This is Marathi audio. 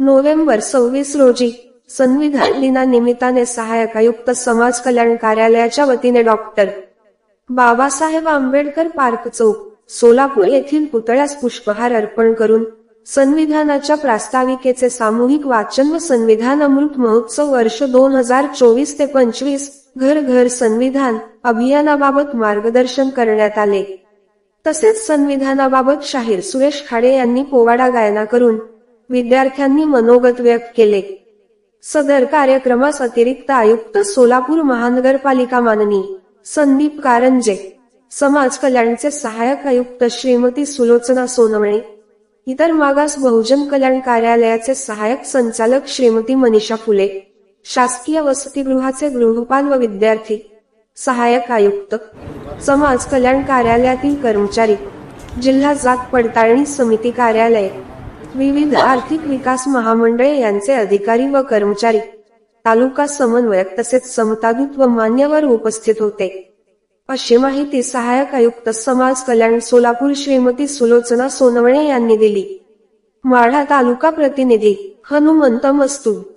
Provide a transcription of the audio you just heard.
नोव्हेंबर सव्वीस रोजी संविधान दिनानिमित्ताने सहाय्यक आयुक्त समाज कल्याण कार्यालयाच्या वतीने डॉक्टर बाबासाहेब आंबेडकर पार्क चौक सोलापूर येथील पुतळ्यास पुष्पहार अर्पण करून संविधानाच्या प्रास्ताविकेचे सामूहिक वाचन व संविधान अमृत महोत्सव वर्ष दोन हजार चोवीस ते पंचवीस घर घर संविधान अभियानाबाबत मार्गदर्शन करण्यात आले. तसेच संविधानाबाबत शाहीर सुरेश खाडे यांनी पोवाडा गायना करून विद्यार्थ्यांनी मनोगत व्यक्त केले. सदर कार्यक्रमास अतिरिक्त आयुक्त सोलापूर महानगरपालिका माननी संदीप कारंजे समाज कल्याणचे सहाय्यक आयुक्त श्रीमती सुलोचना सोनवणे इतर मागास बहुजन कल्याण कार्यालयाचे सहाय्यक संचालक श्रीमती मनीषा फुले शासकीय वसतिगृहाचे गृहपाल व विद्यार्थी सहाय्यक आयुक्त समाज कल्याण कार्यालयातील कर्मचारी जिल्हा जात पडताळणी समिती कार्यालय विविध आर्थिक विकास महामंडळे यांचे अधिकारी व कर्मचारी तालुका समन्वयक तसेच समतादूत व मान्यवर उपस्थित होते. अशी माहिती सहाय्यक आयुक्त समाज कल्याण सोलापूर श्रीमती सुलोचना सोनवणे यांनी दिली. माढा तालुका प्रतिनिधी हनुमंत मस्तूर